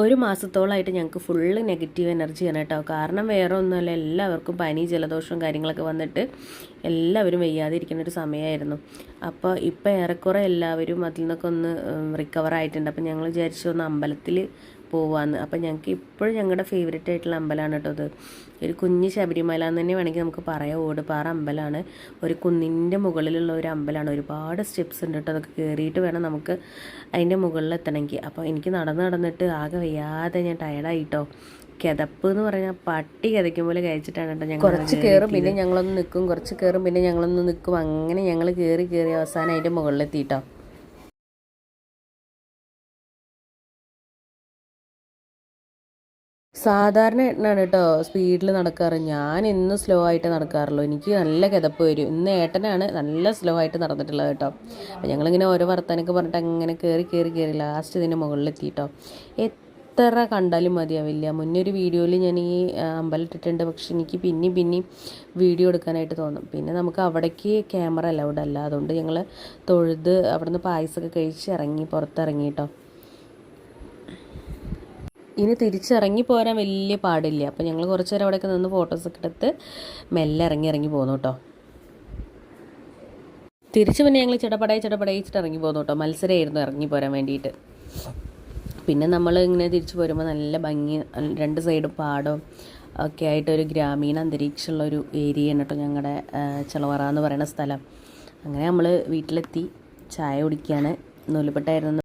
ഒരു മാസത്തോളമായിട്ട് ഞങ്ങൾക്ക് full negative എനർജിയാണ് കേട്ടോ. കാരണം വേറെ ഒന്നുമല്ല എല്ലാവർക്കും പനി ജലദോഷവും കാര്യങ്ങളൊക്കെ വന്നിട്ട് എല്ലാവരും വയ്യാതിരിക്കുന്ന ഒരു സമയമായിരുന്നു അപ്പോൾ ഇപ്പോൾ ഏറെക്കുറെ എല്ലാവരും അതിൽ നിന്നൊക്കെ ഒന്ന് റിക്കവർ ആയിട്ടുണ്ട്. അപ്പോൾ ഞങ്ങൾ വിചാരിച്ചു ഒന്ന് അമ്പലത്തിൽ പോവാന്ന്. അപ്പം ഞങ്ങൾക്ക് ഇപ്പോഴും ഞങ്ങളുടെ ഫേവറേറ്റ് ആയിട്ടുള്ള അമ്പലമാണ് കേട്ടോ അത്. ഒരു കുഞ്ഞ് ശബരിമല എന്ന് തന്നെ വേണമെങ്കിൽ നമുക്ക് പറയാം. ഓടുപാറ അമ്പലമാണ് ഒരു കുന്നിന്റെ മുകളിലുള്ള ഒരു അമ്പലമാണ് ഒരുപാട് സ്റ്റെപ്സ് ഉണ്ട് കേട്ടോ അതൊക്കെ കയറിയിട്ട് വേണം നമുക്ക് അതിന്റെ മുകളിൽ എത്തണമെങ്കിൽ അപ്പോൾ എനിക്ക് നടന്ന് നടന്നിട്ട് ആകെ വയ്യാതെ ഞാൻ ടയർഡായിട്ടോ കിതപ്പ് എന്ന് പറഞ്ഞാൽ പട്ടി കിതയ്ക്കും പോലെ കഴിച്ചിട്ടാണ് കേട്ടോ ഞങ്ങൾ കുറച്ച് കയറും പിന്നെ ഞങ്ങളൊന്ന് നിൽക്കും കുറച്ച് കയറും പിന്നെ ഞങ്ങളൊന്ന് നിൽക്കും അങ്ങനെ ഞങ്ങൾ കയറി കയറി അവസാനം അതിന്റെ മുകളിലെത്തിയിട്ടോ സാധാരണ ഏട്ടനാണ് കേട്ടോ സ്പീഡിൽ നടക്കാറ്. ഞാൻ ഇന്ന് സ്ലോ ആയിട്ട് നടക്കാറുള്ളൂ. എനിക്ക് നല്ല കിതപ്പ് വരും. ഇന്ന് ഏട്ടനാണ് നല്ല സ്ലോ ആയിട്ട് നടന്നിട്ടുള്ളത് കേട്ടോ. അപ്പം ഞങ്ങളിങ്ങനെ ഓരോ വർത്താനൊക്കെ പറഞ്ഞിട്ട് അങ്ങനെ കയറി കയറി കയറി ലാസ്റ്റ് ഇതിന്റെ മുകളിലെത്തി കേട്ടോ. എത്ര കണ്ടാലും മതിയാവില്ല. മുന്നേ ഒരു വീഡിയോയിൽ ഞാൻ ഈ അമ്പലം ഇട്ടിട്ടുണ്ട്. പക്ഷെ എനിക്ക് പിന്നെയും പിന്നെയും വീഡിയോ എടുക്കാനായിട്ട് തോന്നും. പിന്നെ നമുക്ക് അവിടേക്ക് ക്യാമറ അലൗഡ് അല്ല. അതുകൊണ്ട് ഞങ്ങൾ തൊഴുത് അവിടുന്ന് പായസമൊക്കെ കഴിച്ച് ഇറങ്ങി പുറത്തിറങ്ങി കേട്ടോ. ഇനി തിരിച്ചിറങ്ങി പോരാൻ വലിയ പാടില്ല. അപ്പോൾ ഞങ്ങൾ കുറച്ച് നേരം അവിടെയൊക്കെ നിന്ന് ഫോട്ടോസൊക്കെ എടുത്ത് മെല്ലെ ഇറങ്ങി ഇറങ്ങി പോന്നു കേട്ടോ തിരിച്ച് പിന്നെ ഞങ്ങൾ ചിടപടായി ചിടപടയിച്ചിട്ട് ഇറങ്ങി പോന്നു കേട്ടോ മത്സരമായിരുന്നു ഇറങ്ങി പോരാൻ വേണ്ടിയിട്ട്. പിന്നെ നമ്മൾ ഇങ്ങനെ തിരിച്ചു പോരുമ്പോൾ നല്ല ഭംഗി രണ്ട് സൈഡും പാടം ഒക്കെ ആയിട്ട് ഒരു ഗ്രാമീണ അന്തരീക്ഷമുള്ള ഒരു ഏരിയയാണ് കേട്ടോ ഞങ്ങളുടെ ചിളവറ എന്ന് പറയുന്ന സ്ഥലം. അങ്ങനെ നമ്മൾ വീട്ടിലെത്തി ചായ കുടിക്കുകയാണ് നൂലുപെട്ടായിരുന്നു